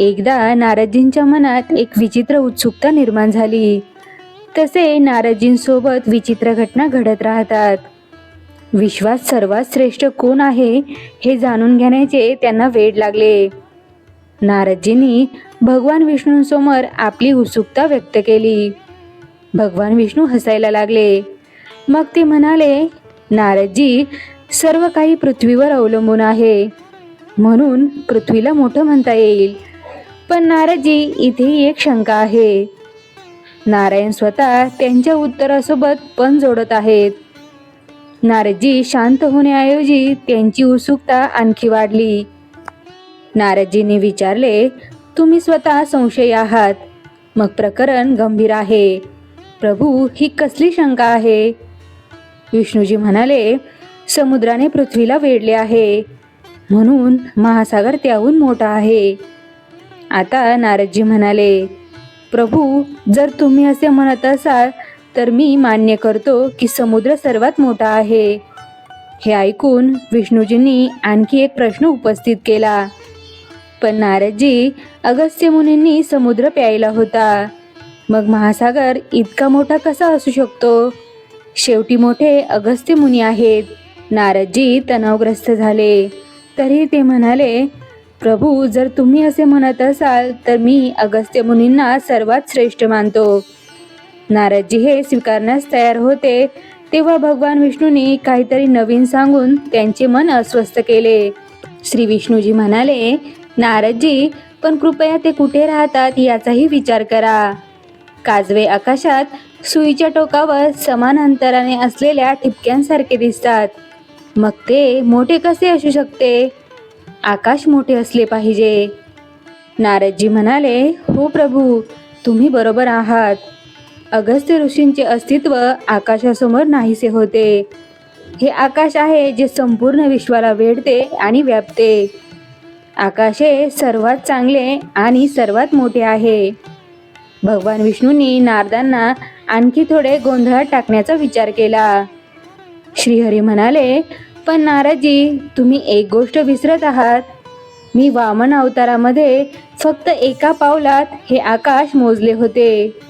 एकदा नारदजींच्या मनात एक विचित्र उत्सुकता निर्माण झाली. तसे नारदजींसोबत विचित्र घटना घडत राहतात. विश्वास सर्वात श्रेष्ठ कोण आहे हे जाणून घेण्याचे त्यांना वेळ लागले. नारदजींनी भगवान विष्णूंसमोर आपली उत्सुकता व्यक्त केली. भगवान विष्णू हसायला लागले. मग ते म्हणाले नारदजी सर्व काही पृथ्वीवर अवलंबून आहे. म्हणून पृथ्वीला मोठं म्हणता येईल. पण नारदजी इथे एक शंका आहे. नारायण स्वतः त्यांच्या उत्तरासोबत पण जोडत आहेत. नारदजी शांत होण्याऐवजी त्यांची उत्सुकता आणखी वाढली. नारदजींनी विचारले तुम्ही स्वतः संशयी आहात. मग प्रकरण गंभीर आहे. प्रभू ही कसली शंका आहे? विष्णूजी म्हणाले समुद्राने पृथ्वीला वेढले आहे. म्हणून महासागर त्याहून मोठा आहे. आता नारदजी म्हणाले प्रभू जर तुम्ही असे म्हणत असाल तर मी मान्य करतो की समुद्र सर्वात मोठा आहे. हे ऐकून विष्णूजींनी आणखी एक प्रश्न उपस्थित केला. पण नारदजी अगस्त्य मुनींनी समुद्र प्यायला होता. मग महासागर इतका मोठा कसा असू शकतो? शेवटी मोठे अगस्त्य मुनी आहेत. नारदजी तणावग्रस्त झाले. तरी ते म्हणाले प्रभू जर तुम्ही असे म्हणत असाल तर मी अगस्त्य मुनींना सर्वात श्रेष्ठ मानतो. नारदजी हे स्वीकारण्यास तयार होते तेव्हा भगवान विष्णूंनी काहीतरी नवीन सांगून त्यांचे मन अस्वस्थ केले. श्री विष्णूजी म्हणाले नारदजी पण कृपया ते कुठे राहतात याचाही विचार करा. काजवे आकाशात सुईच्या टोकावर समान अंतराने असलेल्या ठिपक्यांसारखे दिसतात. मग ते मोठे कसे असू शकते? आकाश मोठे असले पाहिजे. नारदजी म्हणाले हो प्रभू तुम्ही बरोबर आहात. अगस्त्य ऋषींचे अस्तित्व आकाशासमोर नाहीसे होते. हे आकाश आहे जे संपूर्ण विश्वाला वेढते आणि व्यापते. आकाश हे सर्वात चांगले आणि सर्वात मोठे आहे. भगवान विष्णूंनी नारदांना आणखी थोडे गोंधळात टाकण्याचा विचार केला. श्रीहरी म्हणाले पण नारदजी तुम्ही एक गोष्ट विसरत आहात. मी वामन अवतारामध्ये फक्त एका पावलात हे आकाश मोजले होते.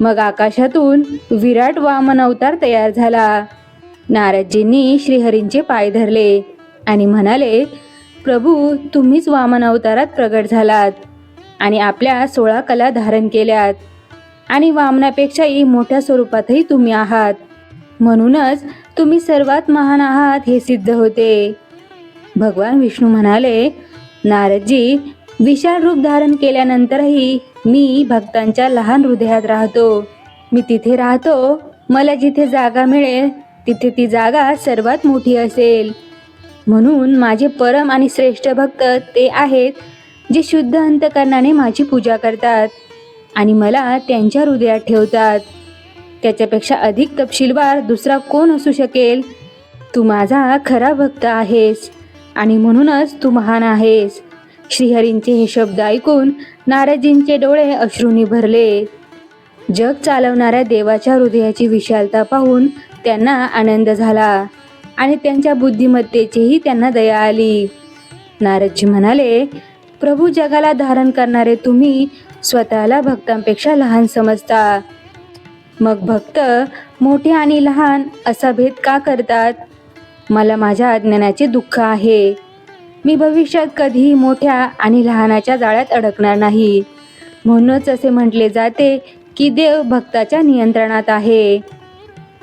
मग आकाशातून विराट वामन अवतार तयार झाला. नारदजींनी श्रीहरींचे पाय धरले आणि म्हणाले प्रभू तुम्हीच वामन अवतारात प्रगट झालात आणि आपल्या सोळा कला धारण केल्यात आणि वामनापेक्षाही मोठ्या स्वरूपातही तुम्ही आहात. म्हणूनच तुम्ही सर्वात महान आहात हे सिद्ध होते. भगवान विष्णू म्हणाले नारदजी विशाल रूप धारण केल्यानंतरही मी भक्तांच्या लहान हृदयात राहतो. मी तिथे राहतो मला जिथे जागा मिळेल तिथे ती जागा सर्वात मोठी असेल. म्हणून माझे परम आणि श्रेष्ठ भक्त ते आहेत जे शुद्ध अंतकरणाने माझी पूजा करतात आणि मला त्यांच्या हृदयात ठेवतात. त्याच्यापेक्षा अधिक तपशीलवार दुसरा कोण असू शकेल? तू माझा खरा भक्त आहेस आणि म्हणूनच तू महान आहेस. श्रीहरींचे हे शब्द ऐकून नारदजींचे डोळे अश्रूंनी भरले. जग चालवणाऱ्या देवाच्या हृदयाची विशालता पाहून त्यांना आनंद झाला आणि त्यांच्या बुद्धिमत्तेचीही त्यांना दया आली. नारदजी म्हणाले प्रभू जगाला धारण करणारे तुम्ही स्वतःला भक्तांपेक्षा लहान समजता. मग भक्त मोठे आणि लहान असा भेद का करतात? मला माझ्या अज्ञानाचे दुःख आहे. मी भविष्यात कधीही मोठ्या आणि लहानाच्या जाळ्यात अडकणार नाही. म्हणूनच असे म्हटले जाते की देव भक्ताच्या नियंत्रणात आहे.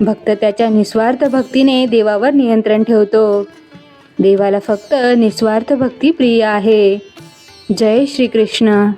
भक्त त्याच्या निस्वार्थ भक्तीने देवावर नियंत्रण ठेवतो. देवाला फक्त निस्वार्थ भक्ती प्रिय आहे. जय श्रीकृष्ण.